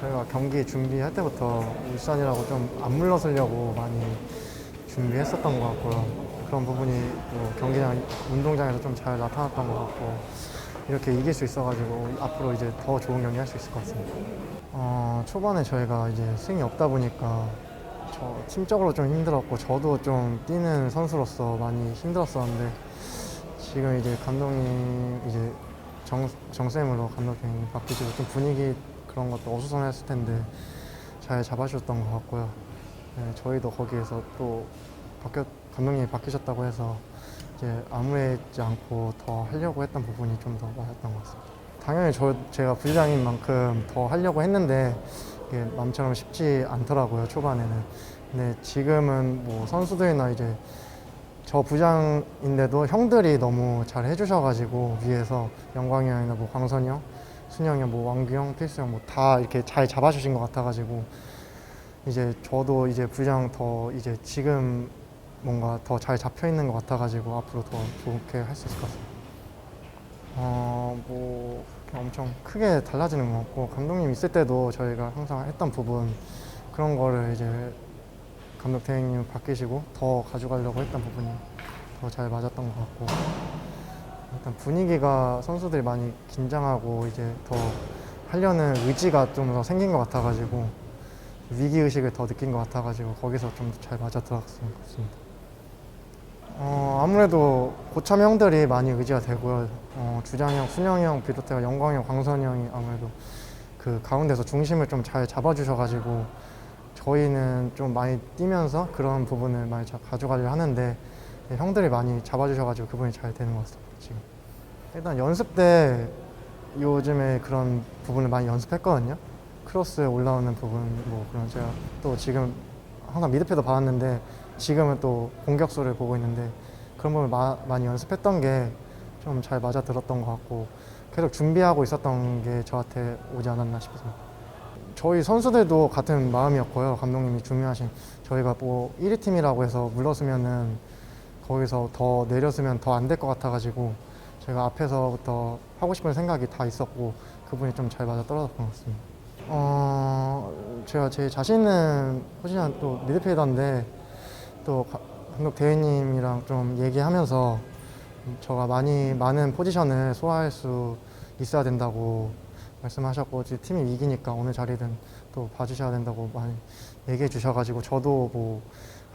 저희가 경기 준비할 때부터 울산이라고 좀 안 물러서려고 많이 준비했었던 것 같고요. 그런 부분이 또 경기장, 운동장에서 좀 잘 나타났던 것 같고 이렇게 이길 수 있어가지고 앞으로 이제 더 좋은 경기 할 수 있을 것 같습니다. 어, 초반에 저희가 이제 스윙이 없다 보니까 저 팀적으로 좀 힘들었고 저도 좀 뛰는 선수로서 많이 힘들었었는데 지금 이제 감독님 이제 정, 정쌤으로 감독님 바뀌시고 좀 분위기 그런 것도 어수선했을 텐데 잘 잡아주셨던 것 같고요. 네, 저희도 거기에서 또 바뀌었, 감독님이 바뀌셨다고 해서 이제 아무해지 않고 더 하려고 했던 부분이 좀 더 많았던 것 같습니다. 당연히 저 제가 부장인 만큼 더 하려고 했는데 이게 마음처럼 쉽지 않더라고요 초반에는. 근데 지금은 뭐 선수들이나 이제 저 부장인데도 형들이 너무 잘 해주셔가지고 위에서 영광이 형이나 뭐 광선이 형, 순영이 형, 뭐 왕규 형, 필수 형 뭐 다 이렇게 잘 잡아주신 것 같아가지고 이제 저도 이제 부장 더 이제 지금 뭔가 더 잘 잡혀 있는 것 같아가지고 앞으로 더 좋게 할 수 있을 것 같습니다. 어뭐 엄청 크게 달라지는 것 같고 감독님 있을 때도 저희가 항상 했던 부분 그런 거를 이제 감독 대행님 바뀌시고 더 가져가려고 했던 부분이 더 잘 맞았던 것 같고 일단 분위기가 선수들이 많이 긴장하고 이제 더 하려는 의지가 좀 더 생긴 것 같아가지고 위기 의식을 더 느낀 것 같아가지고 거기서 좀 잘 맞아 들어갔던 것 같습니다. 어, 아무래도 고참 형들이 많이 의지가 되고요. 어, 주장 형, 순영 형 비롯해서 영광 형, 광선이 형이 아무래도 그 가운데서 중심을 좀 잘 잡아주셔가지고 저희는 좀 많이 뛰면서 그런 부분을 많이 자- 가져가려 하는데 네, 형들이 많이 잡아주셔가지고 그분이 잘 되는 것 같습니다. 지금 일단 연습 때 요즘에 그런 부분을 많이 연습했거든요. 크로스 올라오는 부분 뭐 그런 제가 또 지금 항상 미드필더 봐왔는데 지금은 또 공격수를 보고 있는데 그런 부분을 마- 많이 연습했던 게 좀 잘 맞아 들었던 것 같고 계속 준비하고 있었던 게 저한테 오지 않았나 싶습니다. 저희 선수들도 같은 마음이었고요. 감독님이 중요하신 저희가 뭐 1위 팀이라고 해서 물러서면은 거기서 더 내렸으면 더 안 될 것 같아가지고 제가 앞에서부터 하고 싶은 생각이 다 있었고 그분이 좀 잘 맞아 떨어졌던 것 같습니다. 어, 제가 제 자신 있는 포지션 또 미드필더인데 또 가- 감독 대회님이랑 좀 얘기하면서 저가 많이 많은 포지션을 소화할 수 있어야 된다고 말씀하셨고 팀이 이기니까 어느 자리든 또 봐주셔야 된다고 많이 얘기해 주셔가지고 저도 뭐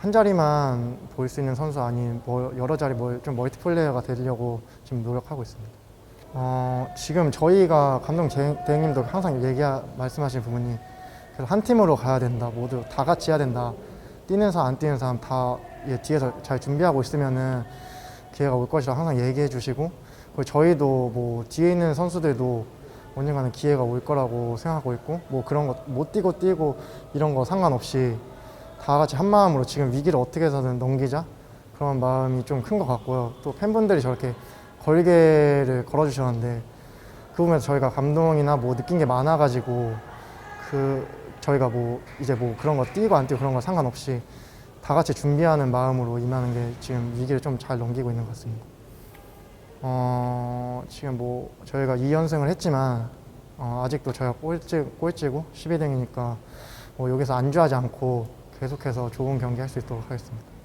한 자리만 보일 수 있는 선수 아닌 뭐 여러 자리 뭐좀 멀티플레이어가 되려고 지금 노력하고 있습니다. 어, 지금 저희가 감독 제- 대행님도 항상 얘기 말씀하신 부분이 한 팀으로 가야 된다. 모두 다 같이 해야 된다. 뛰는 사람 안 뛰는 사람 다 예, 뒤에서 잘 준비하고 있으면은 기회가 올 것이라 항상 얘기해 주시고 그리고 저희도 뭐 뒤에 있는 선수들도 언젠가는 기회가 올 거라고 생각하고 있고 뭐 그런 거 못 뛰고 뛰고 이런 거 상관없이 다 같이 한 마음으로 지금 위기를 어떻게 해서든 넘기자 그런 마음이 좀 큰 것 같고요. 또 팬분들이 저렇게 걸개를 걸어주셨는데 그 부분에서 저희가 감동이나 뭐 느낀 게 많아가지고 그 저희가 뭐 이제 뭐 그런 거 뛰고 안 뛰고 그런 거 상관없이 다 같이 준비하는 마음으로 임하는 게 지금 위기를 좀 잘 넘기고 있는 것 같습니다. 어, 지금 뭐 저희가 2연승을 했지만 어, 아직도 저희가 꼴찌, 꼴찌고 12등이니까 뭐 여기서 안주하지 않고 계속해서 좋은 경기 할 수 있도록 하겠습니다.